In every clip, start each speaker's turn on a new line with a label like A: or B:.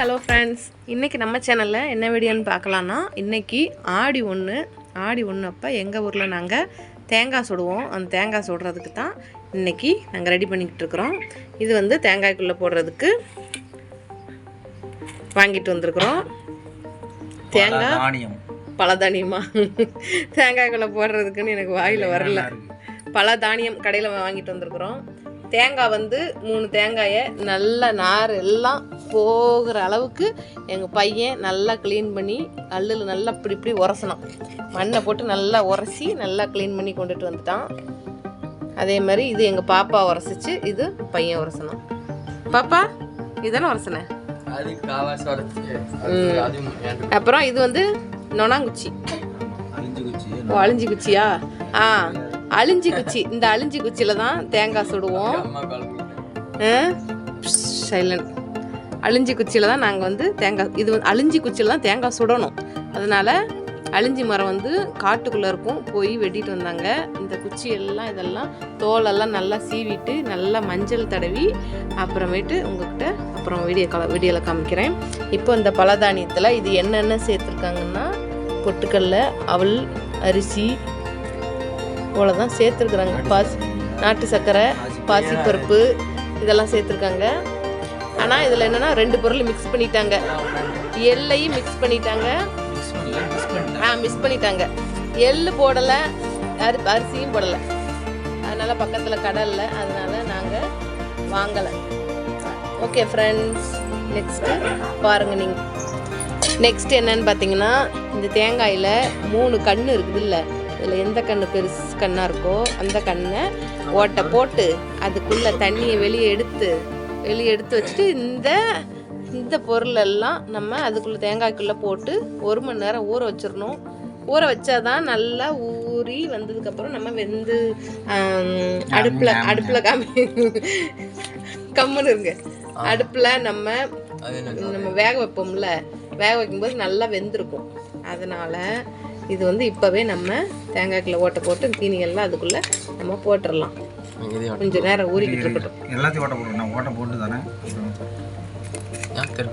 A: hello friends இன்றைக்கி நம்ம சேனலில் என்ன வீடியோன்னு பார்க்கலான்னா இன்றைக்கி ஆடி ஒன்று ஆடி ஒன்று அப்போ எங்கள் ஊரில் நாங்கள் தேங்காய் சுடுவோம் அந்த தேங்காய் சுடுறதுக்கு தான் இன்றைக்கி நாங்கள் ரெடி பண்ணிக்கிட்டு இருக்கிறோம் இது வந்து தேங்காய்க்குள்ளே போடுறதுக்கு வாங்கிட்டு வந்திருக்கிறோம்
B: தேங்காய் தானியம் பல தானியமா
A: தேங்காய்க்குள்ளே போடுறதுக்குன்னு எனக்கு வாயில் வரல பல தானியம் கடையில் வாங்கிட்டு வந்திருக்கிறோம் தேங்காய் வந்து மூணு தேங்காயை நல்லா நார் எல்லாம் போகிற அளவுக்கு எங்கள் பையன் நல்லா க்ளீன் பண்ணி கல்லில் நல்லா இப்படி இப்படி உரசணும் மண்ணை போட்டு நல்லா உரசி நல்லா க்ளீன் பண்ணி கொண்டுட்டு வந்துட்டான் அதே மாதிரி இது எங்கள் பாப்பா உரசிச்சு இது பையன் உரசணும் பாப்பா இதெல்லாம் உரசனேன் அப்புறம் இது வந்து நொனாங்குச்சி
B: அழிஞ்சு குச்சியா
A: ஆ அழிஞ்சி குச்சி இந்த அழிஞ்சி குச்சியில தான் தேங்காய் சுடுவோம் அழிஞ்சி குச்சியில் தான் நாங்கள் வந்து தேங்காய் இது வந்து அழிஞ்சி குச்சியில தான் தேங்காய் சுடணும் அதனால் அழிஞ்சி மரம் வந்து காட்டுக்குள்ளே இருக்கும் போய் வெட்டிட்டு வந்தாங்க இந்த குச்சி எல்லாம் இதெல்லாம் தோலெல்லாம் நல்லா சீவிட்டு நல்லா மஞ்சள் தடவி அப்புறமேட்டு உங்ககிட்ட அப்புறம் வீடியோ கல வீடியோவில் காமிக்கிறேன் இப்போ இந்த பலதானியத்தில் இது என்னென்ன சேர்த்துருக்காங்கன்னா பொட்டுக்கல்ல அவல் அரிசி இவ்வளோ தான் சேர்த்துருக்குறாங்க பாசி நாட்டு சர்க்கரை பாசிப்பருப்பு இதெல்லாம் சேர்த்துருக்காங்க ஆனால் இதில் என்னென்னா ரெண்டு பொருள் மிக்ஸ் பண்ணிட்டாங்க எல்லையும் மிக்ஸ் பண்ணிட்டாங்க ஆ மிக்ஸ் பண்ணிட்டாங்க எள் போடலை அரி அரிசியும் போடலை அதனால் பக்கத்தில் கடலில் அதனால் நாங்கள் வாங்கலை ஓகே ஃப்ரெண்ட்ஸ் நெக்ஸ்ட்டு பாருங்கள் நீங்கள் நெக்ஸ்ட் என்னன்னு பார்த்தீங்கன்னா இந்த தேங்காயில் மூணு கண் இருக்குதுல்ல இதில் எந்த கண் பெருசு கண்ணாக இருக்கோ அந்த கண்ணை ஓட்டை போட்டு அதுக்குள்ளே தண்ணியை வெளியே எடுத்து வெளியே எடுத்து வச்சுட்டு இந்த இந்த பொருளெல்லாம் நம்ம அதுக்குள்ளே தேங்காய்க்குள்ளே போட்டு ஒரு மணி நேரம் ஊற வச்சிடணும் ஊற வச்சா தான் நல்லா ஊறி வந்ததுக்கப்புறம் நம்ம வெந்து அடுப்பில் அடுப்பில் காமி கம்முன்னு இருங்க அடுப்பில் நம்ம நம்ம வேக வைப்போம்ல வேக வைக்கும்போது நல்லா வெந்திருக்கும் அதனால் இது வந்து இப்போவே நம்ம தேங்காய்க்குள்ள ஓட்டை போட்டு எல்லாம் அதுக்குள்ளே நம்ம போட்டுடலாம் கொஞ்சம் நேரம் ஊறிக்கிட்டு
B: எல்லாத்தையும் போட்டு தானே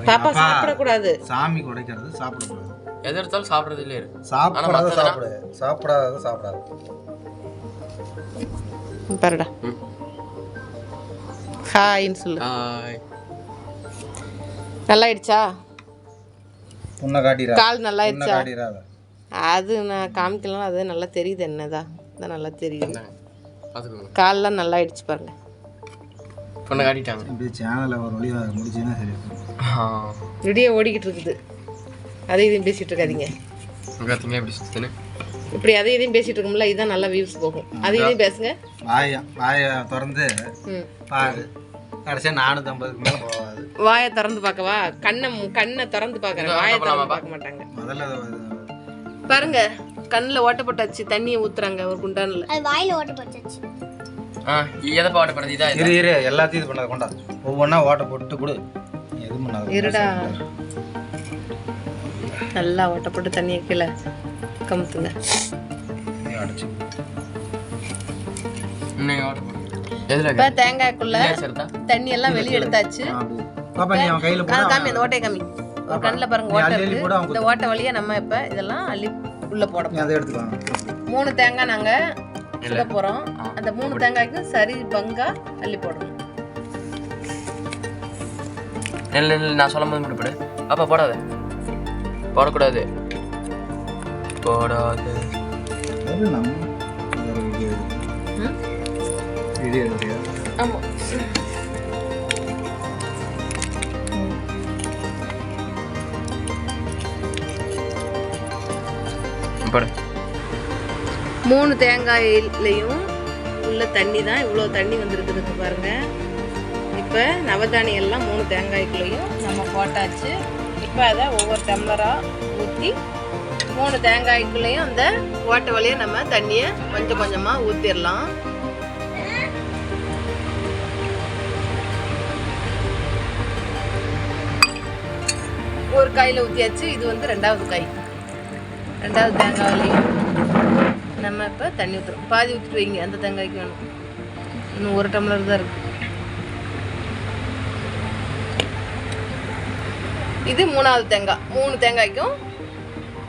A: பாப்பா சாப்பிடக்கூடாது சாமி
B: குடைக்கிறது சாப்பிடக்கூடாது எது எடுத்தாலும் சாப்பிட்றது சாப்பிடாத சாப்பிடு சாப்பிடாத சாப்பிடாது
A: பாருடா சொல்லு ஹாய் நல்லா ஆயிடுச்சா
B: உன்னை கால் நல்லா ஆயிடுச்சா
A: அது நான் காமிக்கலாம் அது நல்லா தெரியுது என்னதா அதான் நல்லா தெரியுது கால்லாம் நல்லா ஆயிடுச்சு பாருங்க
B: பொண்ணை காட்டிட்டாங்க இப்படி சேனலில் ஒரு வழியாக முடிச்சுன்னா
A: சரி விடிய ஓடிக்கிட்டு இருக்குது அதை இதையும் பேசிகிட்டு இருக்காதீங்க
B: பார்த்தீங்கன்னா இப்படி
A: அதை இதையும் பேசிட்டு இருக்கோம்ல இதுதான் நல்லா வியூஸ் போகும் அதை இதையும் பேசுங்க வாய வாய திறந்து
B: பாரு கடைசியா நானூத்தி ஐம்பதுக்கு மேல போகாது வாயை திறந்து பார்க்கவா கண்ணை கண்ணை
A: திறந்து பார்க்குறேன் வாயை திறந்து பார்க்க மாட்டாங்க முதல்ல பாருங்க கண்ணில் ஓட்ட போட்டாச்சு தண்ணியை ஊத்துறாங்க ஒரு குண்டானில் அது வாயில ஓட்ட போட்டாச்சு
B: ஆ எதை ஓட்ட போடுறது இதான் இரு இரு எல்லாத்தையும் இது பண்ணாத கொண்டா ஒவ்வொன்றா ஓட்ட போட்டு கொடு எது பண்ணாத
A: இருடா நல்லா ஓட்ட போட்டு தண்ணியை கீழே கமுத்துங்க
B: அடைச்சு நீங்கள் ஓட்ட போடு
A: தேங்காய்க்குள்ள தண்ணி எல்லாம் வெளியே எடுத்தாச்சு பாப்பா நீ அவன் போடு காமி அந்த ஓட்டை காமி ஒரு கண்ணில் பாருங்க ஓட்டை இருக்குது இந்த ஓட்டை வழியாக நம்ம இப்போ இதெல்லாம் அள்ளி உள்ளே போட அதை எடுத்துக்கலாம் மூணு தேங்காய் நாங்கள் சுட போறோம் அந்த மூணு தேங்காய்க்கு சரி பங்கா அள்ளி போடணும்
B: நெல் நெல் நான் சொல்லும் போது மட்டும் போடு அப்பா போடாத போடக்கூடாது போடாது ஆமாம் பாரு
A: மூணு தேங்காயிலையும் உள்ள தண்ணி தான் இவ்வளோ தண்ணி வந்துருக்குதுக்கு பாருங்கள் இப்போ நவதானியெல்லாம் மூணு தேங்காய்க்குள்ளேயும் நம்ம போட்டாச்சு இப்போ அதை ஒவ்வொரு டம்ளராக ஊற்றி மூணு தேங்காய்க்குள்ளேயும் அந்த ஓட்டை வழியாக நம்ம தண்ணியை கொஞ்சம் கொஞ்சமாக ஊற்றிடலாம் ஒரு காயில் ஊற்றியாச்சு இது வந்து ரெண்டாவது காய் ரெண்டாவது தேங்காவிலையும் நம்ம இப்போ தண்ணி ஊற்றுறோம் பாதி ஊற்றிட்டு வைங்க அந்த தேங்காய்க்கு வேணும் இன்னும் ஒரு டம்ளர் தான் இருக்குது இது மூணாவது தேங்காய் மூணு தேங்காய்க்கும்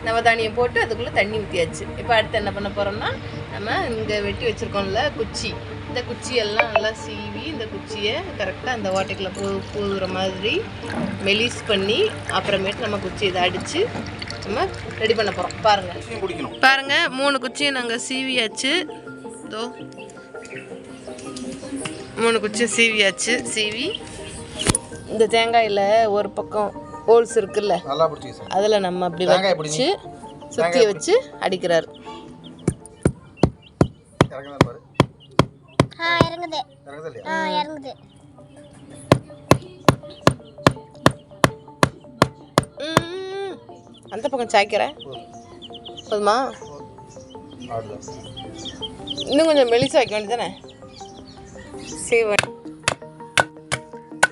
A: நம்ம தானியம் போட்டு அதுக்குள்ளே தண்ணி ஊற்றியாச்சு இப்போ அடுத்து என்ன பண்ண போகிறோம்னா நம்ம இங்கே வெட்டி வச்சுருக்கோம்ல குச்சி இந்த குச்சியெல்லாம் நல்லா சீவி இந்த குச்சியை கரெக்டாக அந்த ஓட்டைக்குள்ளே போ போதுற மாதிரி மெலிஸ் பண்ணி அப்புறமேட்டு நம்ம குச்சி இதை அடித்து நம்ம ரெடி பண்ண போகிறோம் பாருங்கள் பாருங்கள் மூணு குச்சியும் நாங்கள் சீவியாச்சு தோ மூணு குச்சியும் சீவியாச்சு சீவி இந்த தேங்காயில் ஒரு பக்கம் ஹோல்ஸ் இருக்குல்ல அதில் நம்ம அப்படி பிடிச்சி சுற்றி வச்சு அடிக்கிறார்
C: இறங்குது
A: அந்த பக்கம் சாய்க்கிற போதுமா இன்னும் கொஞ்சம் மெலிசா வைக்க வேண்டியதானே சரி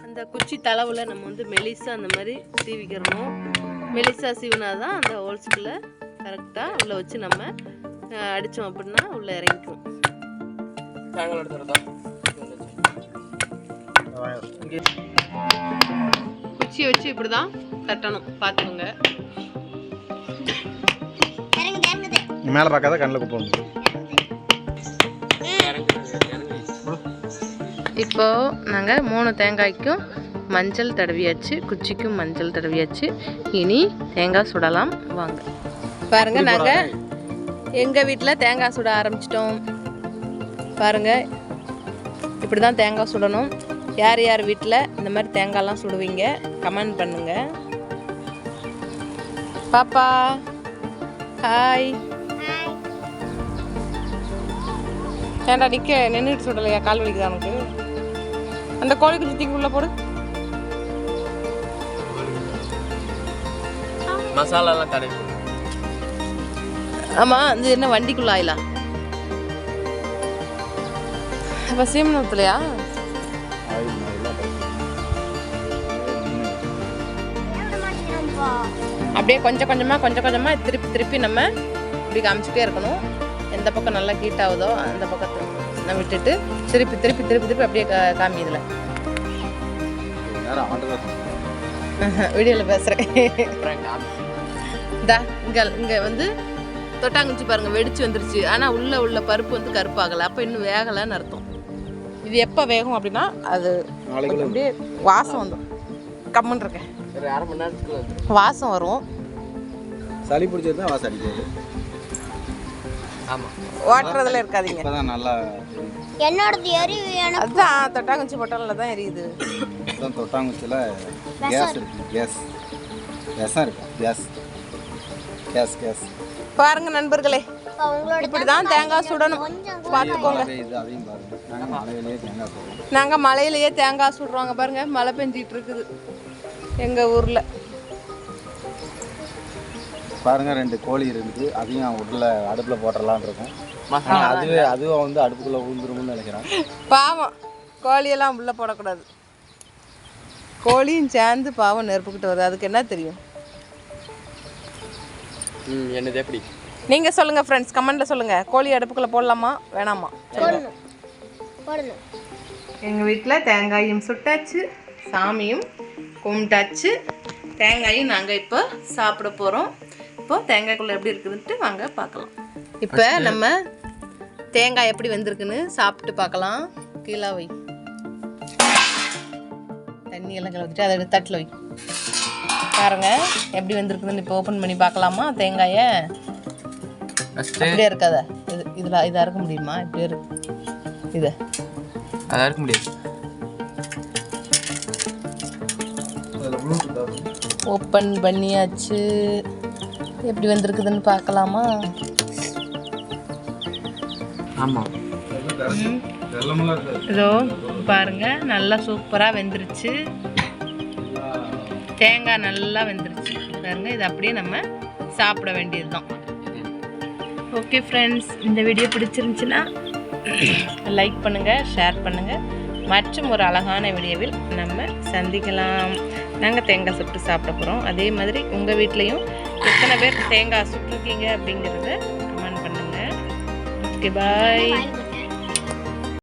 A: அந்த குச்சி தளவில் நம்ம வந்து மெலிசா அந்த மாதிரி சீவிக்கிறணும் மெலிசா சீவினா தான் அந்த ஹோல்ஸ்குள்ளே கரெக்டாக உள்ளே வச்சு நம்ம அடித்தோம் அப்படின்னா உள்ளே இறங்கிக்கும் குச்சியை வச்சு இப்படி தான் தட்டணும் பார்த்துக்கோங்க
B: மேலே பார்க்காத கண்ணில் வந்து
A: இப்போது நாங்கள் மூணு தேங்காய்க்கும் மஞ்சள் தடவியாச்சு குச்சிக்கும் மஞ்சள் தடவியாச்சு இனி தேங்காய் சுடலாம் வாங்க பாருங்கள் நாங்கள் எங்கள் வீட்டில் தேங்காய் சுட ஆரம்பிச்சிட்டோம் பாருங்கள் இப்படி தான் தேங்காய் சுடணும் யார் யார் வீட்டில் இந்த மாதிரி தேங்காய்லாம் சுடுவீங்க கமெண்ட் பண்ணுங்கள் பாப்பா ஹாய் ஏன்டா நிற்க நின்றுட்டு சொல்லலையா கால் வலிக்குதா உனக்கு அந்த கோழி குஞ்சு தூக்கி உள்ள போடு
B: மசாலாலாம் கடை
A: ஆமாம் இது என்ன வண்டிக்குள்ள ஆயிலா இப்போ சீமன் அப்படியே கொஞ்சம் கொஞ்சமாக கொஞ்சம் கொஞ்சமாக திருப்பி திருப்பி நம்ம இப்படி காமிச்சிட்டே இருக்கணும் எந்த பக்கம் நல்லா ஹீட் ஆகுதோ அந்த பக்கத்து நான் விட்டுட்டு திருப்பி திருப்பி திருப்பி திருப்பி அப்படியே காமி இதில் வீடியோவில் பேசுகிறேன் தா இங்கே இங்கே வந்து தொட்டாங்குச்சி பாருங்கள் வெடிச்சு வந்துருச்சு ஆனால் உள்ளே உள்ள பருப்பு வந்து கருப்பாகலை அப்போ இன்னும் வேகலைன்னு அர்த்தம் இது எப்போ வேகும் அப்படின்னா அது அப்படியே வாசம் வந்துடும் கம்முன்னு இருக்கேன் வாசம் வரும் சளி பிடிச்சது தான் வாசம்
B: அடிக்கிறது ஆமாம்
A: ஓட்டுறதுல இருக்காதீங்க இப்போதான் நல்லா என்னோடது எரி அதுதான் தொட்டாங்குச்சி பொட்டலில் தான் எரியுது
B: தொட்டாங்குச்சியில் கேஸ் இருக்கு கேஸ் கேஸாக இருக்கு கேஸ் கேஸ் கேஸ்
A: பாருங்க நண்பர்களே இப்படி தான் தேங்காய் சுடணும் பார்த்துக்கோங்க நாங்கள் மலையிலேயே தேங்காய் சுடுறோங்க பாருங்க மழை பெஞ்சிட்டு இருக்குது எங்கள் ஊரில்
B: பாருங்கள் ரெண்டு கோழி இருக்குது அதையும் உடல அடுப்பில் போடலாம் இருக்கும் அதுவே அதுவும் வந்து அடுப்புக்குள்ளே ஊந்துரும்னு நினைக்கிறேன் பாவம்
A: கோழியெல்லாம் உள்ளே போடக்கூடாது கோழியும் சேர்ந்து பாவம் நெருப்புக்கிட்டு வருது அதுக்கு என்ன தெரியும் என்னது எப்படி நீங்கள் சொல்லுங்கள் ஃப்ரெண்ட்ஸ் கமெண்ட்ல சொல்லுங்கள் கோழி அடுப்புக்குள்ளே போடலாமா வேணாமா எங்கள் வீட்டில் தேங்காயும் சுட்டாச்சு சாமியும் கும்பிட்டாச்சு தேங்காயும் நாங்கள் இப்போ சாப்பிட போகிறோம் தேங்காய் தேங்காய்க்குள்ளே எப்படி இருக்குதுன்ட்டு வாங்க பார்க்கலாம் இப்போ நம்ம தேங்காய் எப்படி வெந்திருக்குன்னு சாப்பிட்டு பார்க்கலாம் கீழே வை தண்ணி எல்லாம் கலந்துட்டு அதை எடுத்து தட்டில் வை பாருங்க எப்படி வந்திருக்குதுன்னு இப்போ ஓப்பன் பண்ணி பார்க்கலாமா தேங்காயை இப்படியே இருக்காத இது இதில் இதாக இருக்க முடியுமா இப்படியே இருக்கு இது
B: அதாக இருக்க முடியாது ஓப்பன்
A: பண்ணியாச்சு எப்படி வந்திருக்குதுன்னு பார்க்கலாமா ஆமாம் இதோ பாருங்க நல்லா சூப்பராக வெந்துருச்சு தேங்காய் நல்லா வெந்துருச்சு பாருங்க இது அப்படியே நம்ம சாப்பிட வேண்டியது தான் ஓகே ஃப்ரெண்ட்ஸ் இந்த வீடியோ பிடிச்சிருந்துச்சுன்னா லைக் பண்ணுங்கள் ஷேர் பண்ணுங்கள் மற்றும் ஒரு அழகான வீடியோவில் நம்ம சந்திக்கலாம் நாங்கள் தேங்காய் சுட்டு சாப்பிட போகிறோம் அதே மாதிரி உங்கள் வீட்லேயும் எத்தனை பேர் தேங்காய் சுட்டிருக்கீங்க அப்படிங்கிறத கமெண்ட் பண்ணுங்கள் ஓகே பாய்